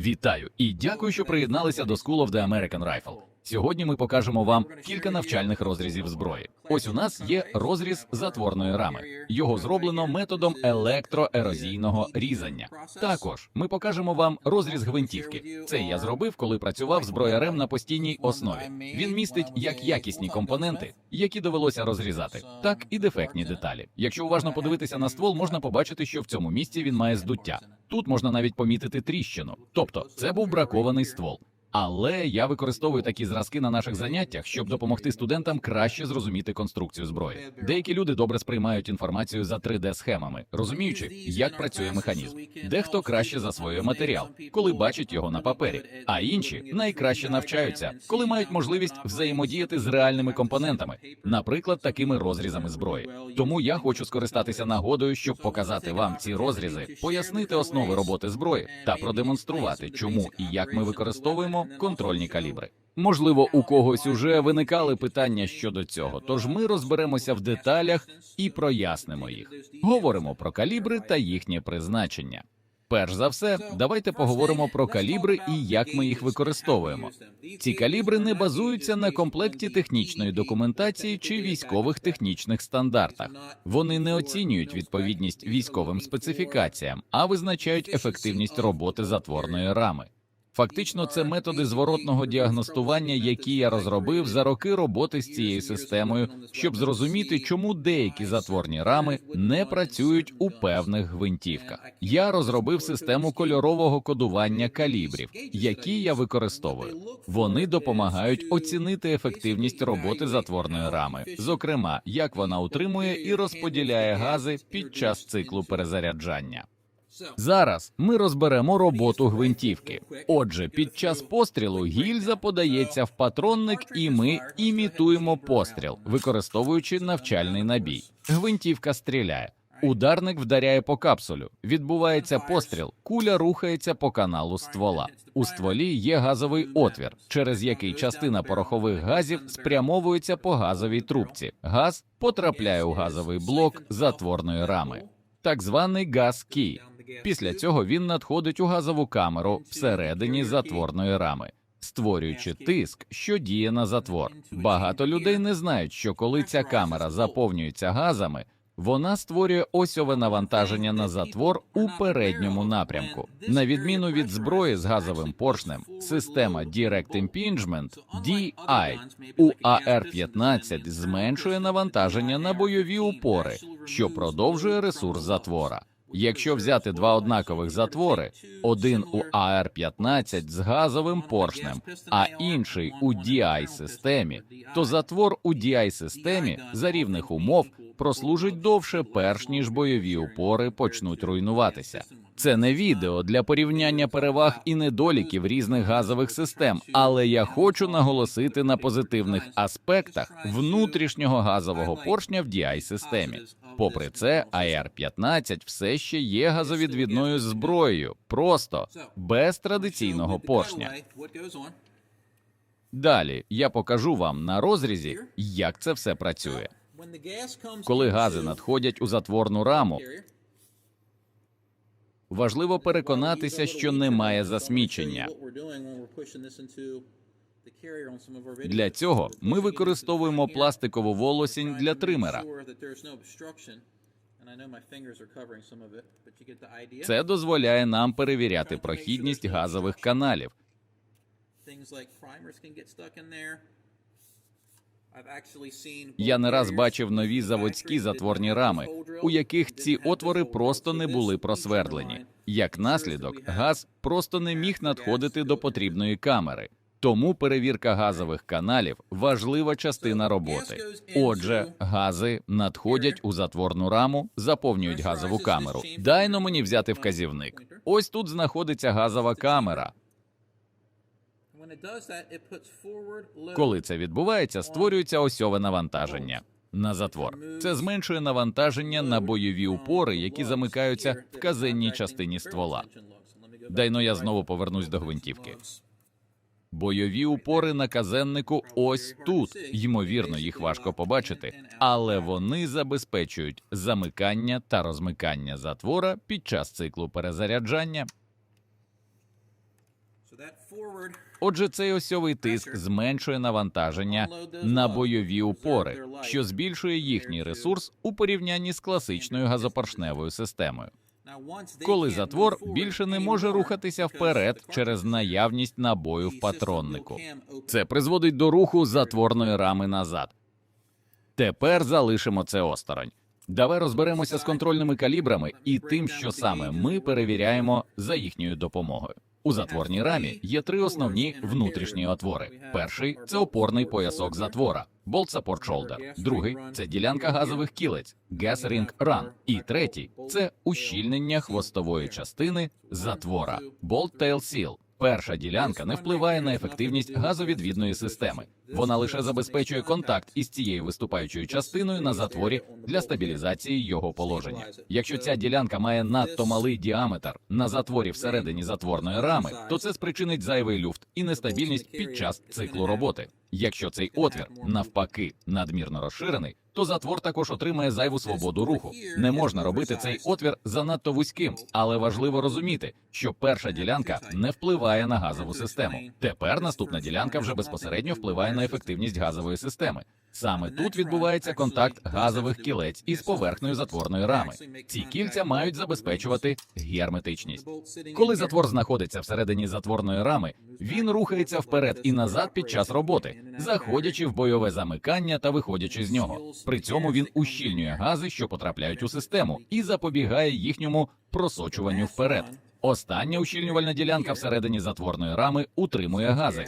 Вітаю і дякую, що приєдналися до School of the American Rifle. Сьогодні ми покажемо вам кілька навчальних розрізів зброї. Ось у нас є розріз затворної рами. Його зроблено методом електроерозійного різання. Також ми покажемо вам розріз гвинтівки. Це я зробив, коли працював зброярем на постійній основі. Він містить як якісні компоненти, які довелося розрізати, так і дефектні деталі. Якщо уважно подивитися на ствол, можна побачити, що в цьому місці він має здуття. Тут можна навіть помітити тріщину. Тобто, це був бракований ствол. Але я використовую такі зразки на наших заняттях, щоб допомогти студентам краще зрозуміти конструкцію зброї. Деякі люди добре сприймають інформацію за 3D-схемами, розуміючи, як працює механізм. Дехто краще засвоює матеріал, коли бачить його на папері, а інші найкраще навчаються, коли мають можливість взаємодіяти з реальними компонентами, наприклад, такими розрізами зброї. Тому я хочу скористатися нагодою, щоб показати вам ці розрізи, пояснити основи роботи зброї та продемонструвати, чому і як ми використовуємо контрольні калібри. Можливо, у когось уже виникали питання щодо цього, тож ми розберемося в деталях і прояснимо їх. Говоримо про калібри та їхнє призначення. Перш за все, давайте поговоримо про калібри і як ми їх використовуємо. Ці калібри не базуються на комплекті технічної документації чи військових технічних стандартах. Вони не оцінюють відповідність військовим специфікаціям, а визначають ефективність роботи затворної рами. Фактично, це методи зворотного діагностування, які я розробив за роки роботи з цією системою, щоб зрозуміти, чому деякі затворні рами не працюють у певних гвинтівках. Я розробив систему кольорового кодування калібрів, які я використовую. Вони допомагають оцінити ефективність роботи затворної рами, зокрема, як вона утримує і розподіляє гази під час циклу перезаряджання. Зараз ми розберемо роботу гвинтівки. Отже, під час пострілу гільза подається в патронник, і ми імітуємо постріл, використовуючи навчальний набій. Гвинтівка стріляє. Ударник вдаряє по капсулю. Відбувається постріл. Куля рухається по каналу ствола. У стволі є газовий отвір, через який частина порохових газів спрямовується по газовій трубці. Газ потрапляє у газовий блок затворної рами, так званий газ кій. Після цього він надходить у газову камеру всередині затворної рами, створюючи тиск, що діє на затвор. Багато людей не знають, що коли ця камера заповнюється газами, вона створює осьове навантаження на затвор у передньому напрямку. На відміну від зброї з газовим поршнем, система Direct Impingement DI у АР-15 зменшує навантаження на бойові упори, що продовжує ресурс затвора. Якщо взяти два однакових затвори, один у АР-15 з газовим поршнем, а інший у DI-системі, то затвор у DI-системі за рівних умов прослужить довше, перш ніж бойові упори почнуть руйнуватися. Це не відео для порівняння переваг і недоліків різних газових систем, але я хочу наголосити на позитивних аспектах внутрішнього газового поршня в DI-системі. Попри це, АР-15 все ще є газовідвідною зброєю, просто без традиційного поршня. Далі я покажу вам на розрізі, як це все працює. Коли гази надходять у затворну раму, важливо переконатися, що немає засмічення. Для цього ми використовуємо пластикову волосінь для тримера. Це дозволяє нам перевіряти прохідність газових каналів. Я не раз бачив нові заводські затворні рами, у яких ці отвори просто не були просвердлені. Як наслідок, газ просто не міг надходити до потрібної камери. Тому перевірка газових каналів важлива частина роботи. Отже, гази надходять у затворну раму, заповнюють газову камеру. Дайно мені взяти вказівник. Ось тут знаходиться газова камера. Коли це відбувається, створюється осьове навантаження на затвор. Це зменшує навантаження на бойові упори, які замикаються в казенній частині ствола. Дайно я знову повернусь до гвинтівки. Бойові упори на казеннику ось тут. Ймовірно, їх важко побачити, але вони забезпечують замикання та розмикання затвора під час циклу перезаряджання. Отже, цей осьовий тиск зменшує навантаження на бойові упори, що збільшує їхній ресурс у порівнянні з класичною газопоршневою системою. Коли затвор більше не може рухатися вперед через наявність набою в патроннику. Це призводить до руху затворної рами назад. Тепер залишимо це осторонь. Давай розберемося з контрольними калібрами і тим, що саме ми перевіряємо за їхньою допомогою. У затворній рамі є три основні внутрішні отвори. Перший це опорний поясок затвора Bolt Support Shoulder. Другий це ділянка газових кілець Gas Ring Run. І третій це ущільнення хвостової частини затвора Bolt Tail Seal. Перша ділянка не впливає на ефективність газовідвідної системи. Вона лише забезпечує контакт із цією виступаючою частиною на затворі для стабілізації його положення. Якщо ця ділянка має надто малий діаметр на затворі всередині затворної рами, то це спричинить зайвий люфт і нестабільність під час циклу роботи. Якщо цей отвір навпаки надмірно розширений, то затвор також отримає зайву свободу руху. Не можна робити цей отвір занадто вузьким, але важливо розуміти, що перша ділянка не впливає на газову систему. Тепер наступна ділянка вже безпосередньо впливає на ефективність газової системи. Саме тут відбувається контакт газових кілець із поверхнею затворної рами. Ці кільця мають забезпечувати герметичність. Коли затвор знаходиться всередині затворної рами, він рухається вперед і назад під час роботи, заходячи в бойове замикання та виходячи з нього. При цьому він ущільнює гази, що потрапляють у систему, і запобігає їхньому просочуванню вперед. Остання ущільнювальна ділянка всередині затворної рами утримує гази,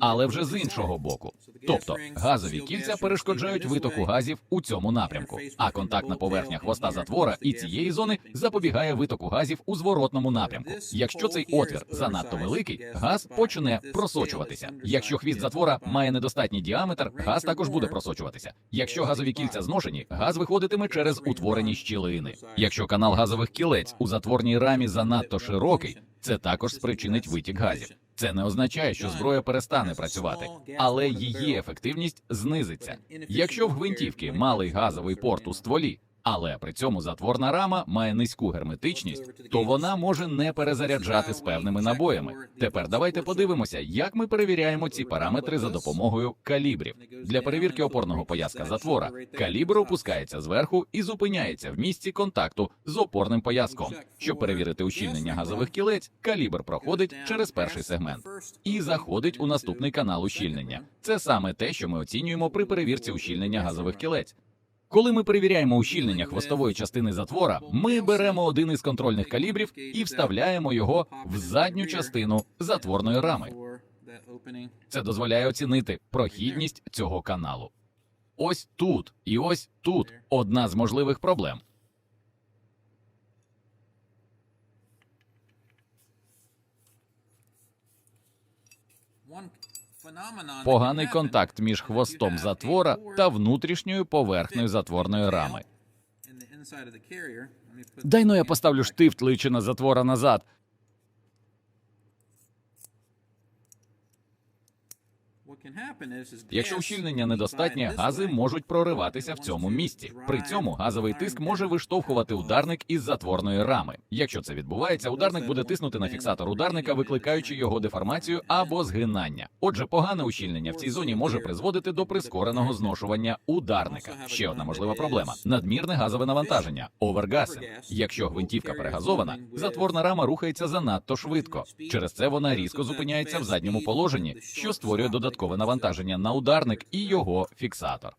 але вже з іншого боку. Тобто газові кільця перешкоджають витоку газів у цьому напрямку, а контактна поверхня хвоста затвора і цієї зони запобігає витоку газів у зворотному напрямку. Якщо цей отвір занадто великий, газ почне просочуватися. Якщо хвіст затвора має недостатній діаметр, газ також буде просочуватися. Якщо газові кільця зношені, газ виходитиме через утворені щілини. Якщо канал газових кілець у затворній рамі занадто широкий, це також спричинить витік газів. Це не означає, що зброя перестане працювати, але її ефективність знизиться. Якщо в гвинтівки малий газовий порт у стволі, але при цьому затворна рама має низьку герметичність, то вона може не перезаряджати з певними набоями. Тепер давайте подивимося, як ми перевіряємо ці параметри за допомогою калібрів. Для перевірки опорного пояска затвора калібр опускається зверху і зупиняється в місці контакту з опорним пояском. Щоб перевірити ущільнення газових кілець, калібр проходить через перший сегмент і заходить у наступний канал ущільнення. Це саме те, що ми оцінюємо при перевірці ущільнення газових кілець. Коли ми перевіряємо ущільнення хвостової частини затвора, ми беремо один із контрольних калібрів і вставляємо його в задню частину затворної рами. Це дозволяє оцінити прохідність цього каналу. Ось тут і ось тут одна з можливих проблем. Поганий контакт між хвостом затвора та внутрішньою поверхнею затворної рами. Дай ну я поставлю штифт личина затвора назад. Якщо ущільнення недостатнє, гази можуть прориватися в цьому місці. При цьому газовий тиск може виштовхувати ударник із затворної рами. Якщо це відбувається, ударник буде тиснути на фіксатор ударника, викликаючи його деформацію або згинання. Отже, погане ущільнення в цій зоні може призводити до прискореного зношування ударника. Ще одна можлива проблема: надмірне газове навантаження овергасинг. Якщо гвинтівка перегазована, затворна рама рухається занадто швидко. Через це вона різко зупиняється в задньому положенні, що створює додаткове навантаження на ударник і його фіксатор.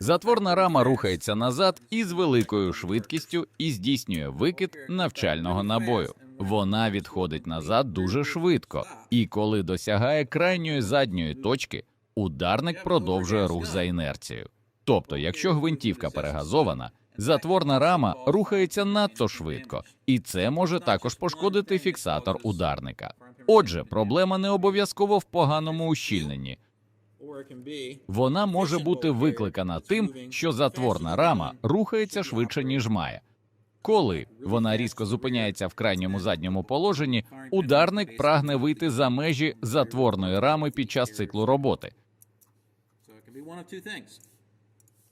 Затворна рама рухається назад із великою швидкістю і здійснює викид навчального набою. Вона відходить назад дуже швидко, і коли досягає крайньої задньої точки, ударник продовжує рух за інерцією. Тобто, якщо гвинтівка перегазована, затворна рама рухається надто швидко, і це може також пошкодити фіксатор ударника. Отже, проблема не обов'язково в поганому ущільненні. Вона може бути викликана тим, що затворна рама рухається швидше, ніж має. Коли вона різко зупиняється в крайньому задньому положенні, ударник прагне вийти за межі затворної рами під час циклу роботи.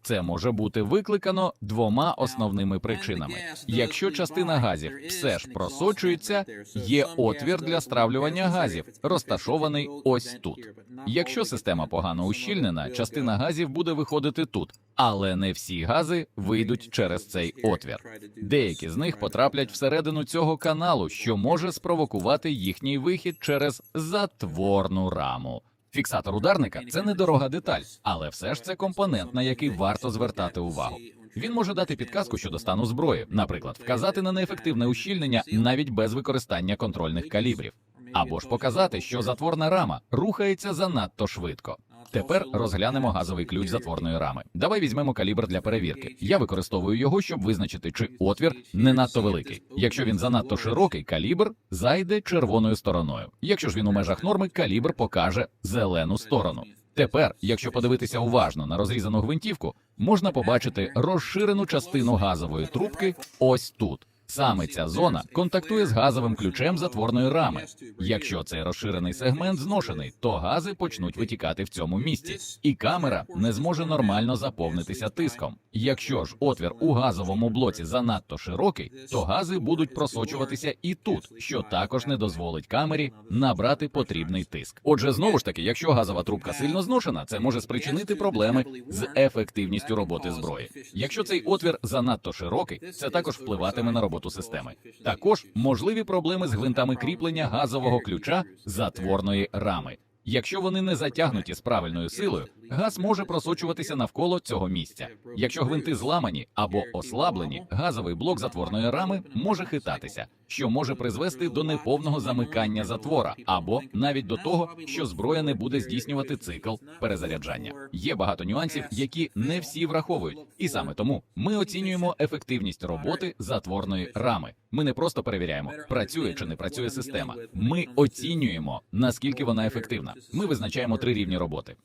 Це може бути викликано двома основними причинами. Якщо частина газів все ж просочується, є отвір для стравлювання газів, розташований ось тут. Якщо система погано ущільнена, частина газів буде виходити тут, але не всі гази вийдуть через цей отвір. Деякі з них потраплять всередину цього каналу, що може спровокувати їхній вихід через затворну раму. Фіксатор ударника це недорога деталь, але все ж це компонент, на який варто звертати увагу. Він може дати підказку щодо стану зброї, наприклад, вказати на неефективне ущільнення навіть без використання контрольних калібрів, або ж показати, що затворна рама рухається занадто швидко. Тепер розглянемо газовий ключ затворної рами. Давай візьмемо калібр для перевірки. Я використовую його, щоб визначити, чи отвір не надто великий. Якщо він занадто широкий, калібр зайде червоною стороною. Якщо ж він у межах норми, калібр покаже зелену сторону. Тепер, якщо подивитися уважно на розрізану гвинтівку, можна побачити розширену частину газової трубки ось тут. Саме ця зона контактує з газовим ключем затворної рами. Якщо цей розширений сегмент зношений, то гази почнуть витікати в цьому місці, і камера не зможе нормально заповнитися тиском. Якщо ж отвір у газовому блоці занадто широкий, то гази будуть просочуватися і тут, що також не дозволить камері набрати потрібний тиск. Отже, знову ж таки, якщо газова трубка сильно зношена, це може спричинити проблеми з ефективністю роботи зброї. Якщо цей отвір занадто широкий, це також впливатиме на роботу системи. Також можливі проблеми з гвинтами кріплення газового ключа затворної рами. Якщо вони не затягнуті з правильною силою, газ може просочуватися навколо цього місця. Якщо гвинти зламані або ослаблені, газовий блок затворної рами може хитатися, що може призвести до неповного замикання затвора, або навіть до того, що зброя не буде здійснювати цикл перезаряджання. Є багато нюансів, які не всі враховують, і саме тому ми оцінюємо ефективність роботи затворної рами. Ми не просто перевіряємо, працює чи не працює система. Ми оцінюємо наскільки вона ефективна. Ми визначаємо три рівні роботи: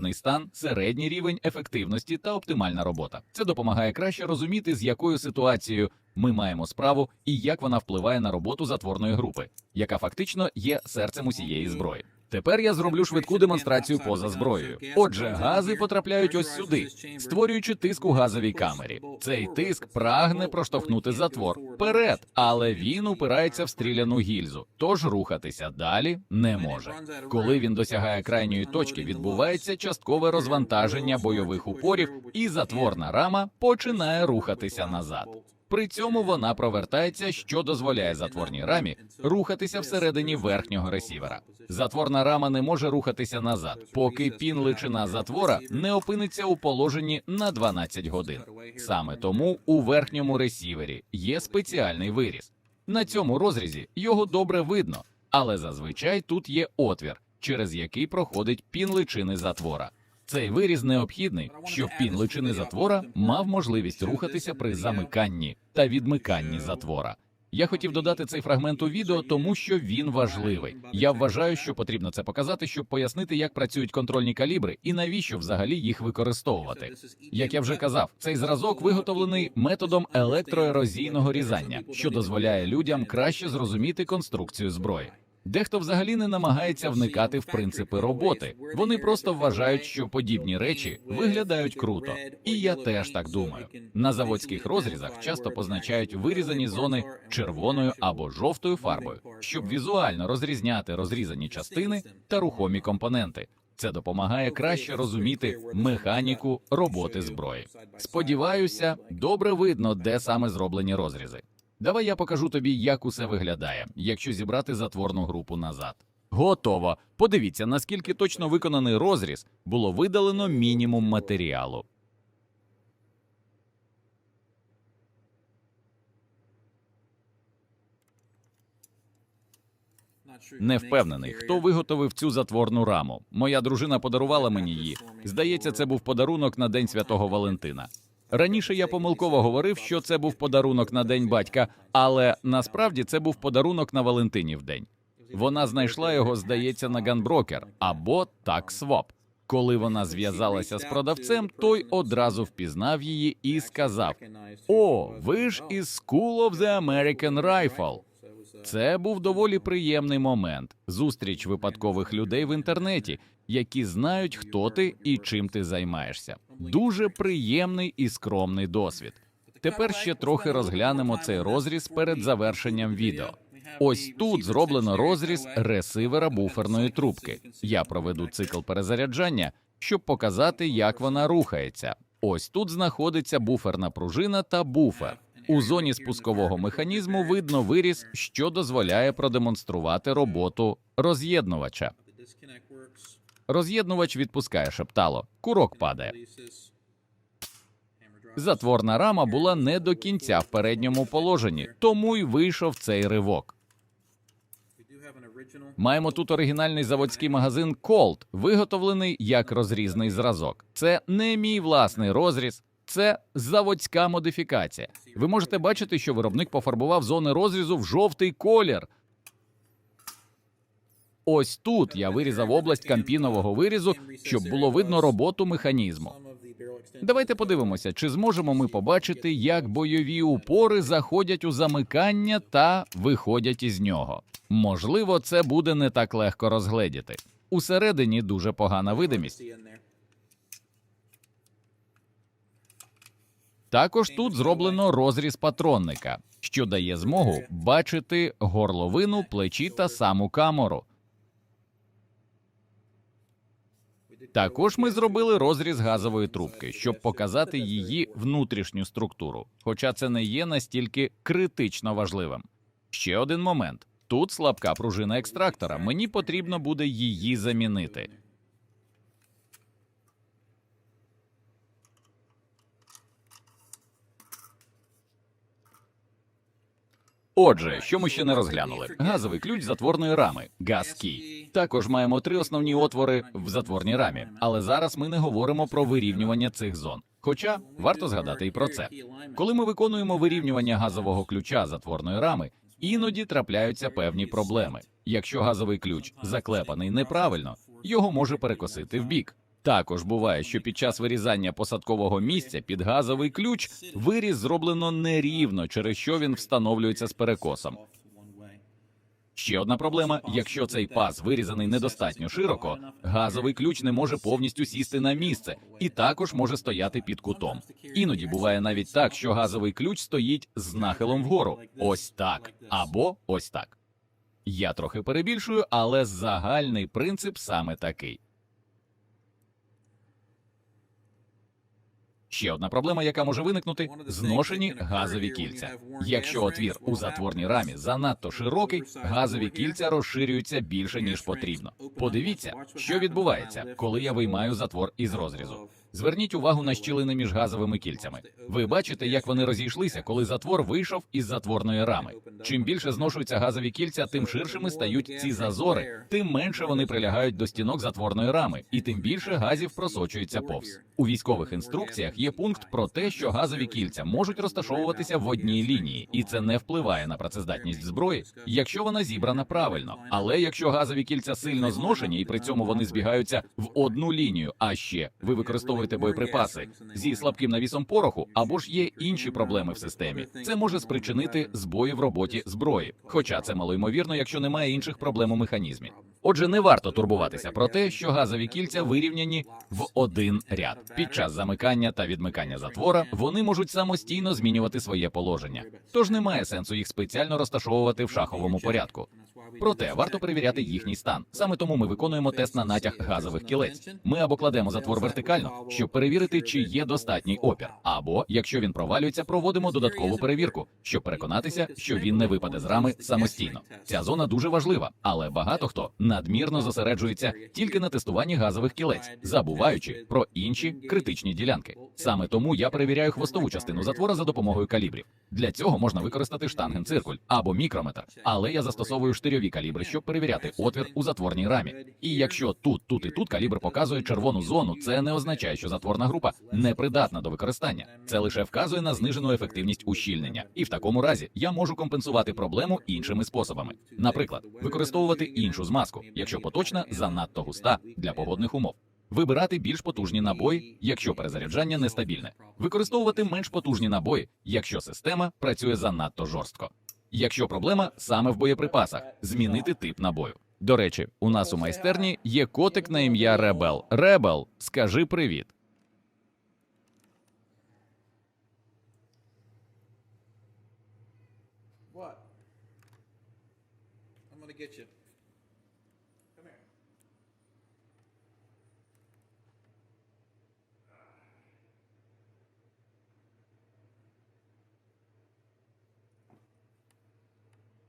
неефективний стан, середній рівень ефективності та оптимальна робота. Це допомагає краще розуміти, з якою ситуацією ми маємо справу і як вона впливає на роботу затворної групи, яка фактично є серцем усієї зброї. Тепер я зроблю швидку демонстрацію поза зброєю. Отже, гази потрапляють ось сюди, створюючи тиск у газовій камері. Цей тиск прагне проштовхнути затвор вперед, але він упирається в стріляну гільзу, тож рухатися далі не може. Коли він досягає крайньої точки, відбувається часткове розвантаження бойових упорів, і затворна рама починає рухатися назад. При цьому вона провертається, що дозволяє затворній рамі рухатися всередині верхнього ресівера. Затворна рама не може рухатися назад, поки пін личина затвора не опиниться у положенні на 12 годин. Саме тому у верхньому ресівері є спеціальний виріз. На цьому розрізі його добре видно, але зазвичай тут є отвір, через який проходить пін личини затвора. Цей виріз необхідний, щоб пін личини затвора мав можливість рухатися при замиканні та відмиканні затвора. Я хотів додати цей фрагмент у відео, тому що він важливий. Я вважаю, що потрібно це показати, щоб пояснити, як працюють контрольні калібри і навіщо взагалі їх використовувати. Як я вже казав, цей зразок виготовлений методом електроерозійного різання, що дозволяє людям краще зрозуміти конструкцію зброї. Дехто взагалі не намагається вникати в принципи роботи. Вони просто вважають, що подібні речі виглядають круто. І я теж так думаю. На заводських розрізах часто позначають вирізані зони червоною або жовтою фарбою, щоб візуально розрізняти розрізані частини та рухомі компоненти. Це допомагає краще розуміти механіку роботи зброї. Сподіваюся, добре видно, де саме зроблені розрізи. Давай я покажу тобі, як усе виглядає, якщо зібрати затворну групу назад. Готово. Подивіться, наскільки точно виконаний розріз було видалено мінімум матеріалу. Не впевнений, хто виготовив цю затворну раму. Моя дружина подарувала мені її. Здається, це був подарунок на День Святого Валентина. Раніше я помилково говорив, що це був подарунок на день батька, але насправді це був подарунок на Валентинів день. Вона знайшла його, здається, на Ганброкер або таксвоп. Коли вона зв'язалася з продавцем, той одразу впізнав її і сказав: О, ви ж із School of the American Rifle. Це був доволі приємний момент. Зустріч випадкових людей в інтернеті, які знають, хто ти і чим ти займаєшся. Дуже приємний і скромний досвід. Тепер ще трохи розглянемо цей розріз перед завершенням відео. Ось тут зроблено розріз ресивера буферної трубки. Я проведу цикл перезаряджання, щоб показати, як вона рухається. Ось тут знаходиться буферна пружина та буфер. У зоні спускового механізму видно виріз, що дозволяє продемонструвати роботу роз'єднувача. Роз'єднувач відпускає шептало, курок падає. Затворна рама була не до кінця в передньому положенні, тому й вийшов цей ривок. Маємо тут оригінальний заводський магазин Colt, виготовлений як розрізний зразок. Це не мій власний розріз, це заводська модифікація. Ви можете бачити, що виробник пофарбував зони розрізу в жовтий колір. Ось тут я вирізав область кампінового вирізу, щоб було видно роботу механізму. Давайте подивимося, чи зможемо ми побачити, як бойові упори заходять у замикання та виходять із нього. Можливо, це буде не так легко розгледіти. Усередині дуже погана видимість. Також тут зроблено розріз патронника, що дає змогу бачити горловину, плечі та саму камеру. Також ми зробили розріз газової трубки, щоб показати її внутрішню структуру, хоча це не є настільки критично важливим. Ще один момент: тут слабка пружина екстрактора. Мені потрібно буде її замінити. Отже, що ми ще не розглянули? Газовий ключ затворної рами, газ-кій. Також маємо три основні отвори в затворній рамі, але зараз ми не говоримо про вирівнювання цих зон. Хоча варто згадати і про це. Коли ми виконуємо вирівнювання газового ключа затворної рами, іноді трапляються певні проблеми. Якщо газовий ключ заклепаний неправильно, його може перекосити в бік. Також буває, що під час вирізання посадкового місця під газовий ключ виріз зроблено нерівно, через що він встановлюється з перекосом. Ще одна проблема: якщо цей паз вирізаний недостатньо широко, газовий ключ не може повністю сісти на місце і також може стояти під кутом. Іноді буває навіть так, що газовий ключ стоїть з нахилом вгору, ось так або ось так. Я трохи перебільшую, але загальний принцип саме такий. Ще одна проблема, яка може виникнути зношені газові кільця. Якщо отвір у затворній рамі занадто широкий, газові кільця розширюються більше ніж потрібно. Подивіться, що відбувається, коли я виймаю затвор із розрізу. Зверніть увагу на щілини між газовими кільцями. Ви бачите, як вони розійшлися, коли затвор вийшов із затворної рами. Чим більше зношуються газові кільця, тим ширшими стають ці зазори, тим менше вони прилягають до стінок затворної рами, і тим більше газів просочується повз. У військових інструкціях є пункт про те, що газові кільця можуть розташовуватися в одній лінії, і це не впливає на працездатність зброї, якщо вона зібрана правильно. Але якщо газові кільця сильно зношені і при цьому вони збігаються в одну лінію, а ще ви використовуєте боєприпаси зі слабким навісом пороху, або ж є інші проблеми в системі. Це може спричинити збої в роботі зброї, хоча це малоймовірно, якщо немає інших проблем у механізмі. Отже, не варто турбуватися про те, що газові кільця вирівняні в один ряд. Під час замикання та відмикання затвора вони можуть самостійно змінювати своє положення, тож немає сенсу їх спеціально розташовувати в шаховому порядку. Проте варто перевіряти їхній стан. Саме тому ми виконуємо тест на натяг газових кілець. Ми або кладемо затвор вертикально, щоб перевірити, чи є достатній опір, або якщо він провалюється, проводимо додаткову перевірку, щоб переконатися, що він не випаде з рами самостійно. Ця зона дуже важлива, але багато хто надмірно зосереджується тільки на тестуванні газових кілець, забуваючи про інші критичні ділянки. Саме тому я перевіряю хвостову частину затвора за допомогою калібрів. Для цього можна використати штангенциркуль або мікрометр, але я застосовую штирьові калібри, щоб перевіряти отвір у затворній рамі. І якщо тут, тут і тут калібр показує червону зону, це не означає, що затворна група непридатна до використання. Це лише вказує на знижену ефективність ущільнення, і в такому разі я можу компенсувати проблему іншими способами. Наприклад, використовувати іншу змазку, якщо поточна занадто густа для погодних умов. Вибирати більш потужні набої, якщо перезаряджання нестабільне, використовувати менш потужні набої, якщо система працює занадто жорстко. Якщо проблема саме в боєприпасах, змінити тип набою. До речі, у нас у майстерні є котик на ім'я Ребел. Ребел, скажи привіт.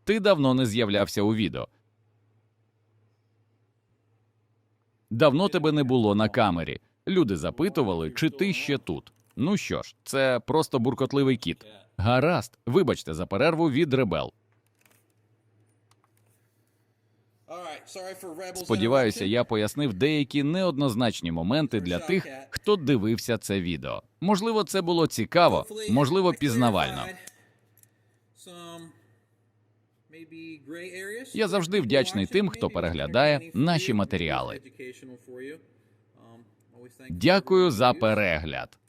Ти давно не з'являвся у відео. Давно тебе не було на камері. Люди запитували, чи ти ще тут. Ну що ж, це просто буркотливий кіт. Гаразд, вибачте за перерву від ребел. Сподіваюся, я пояснив деякі неоднозначні моменти для тих, хто дивився це відео. Можливо, це було цікаво, можливо, пізнавально. Я завжди вдячний тим, хто переглядає наші матеріали. Um, Дякую за перегляд.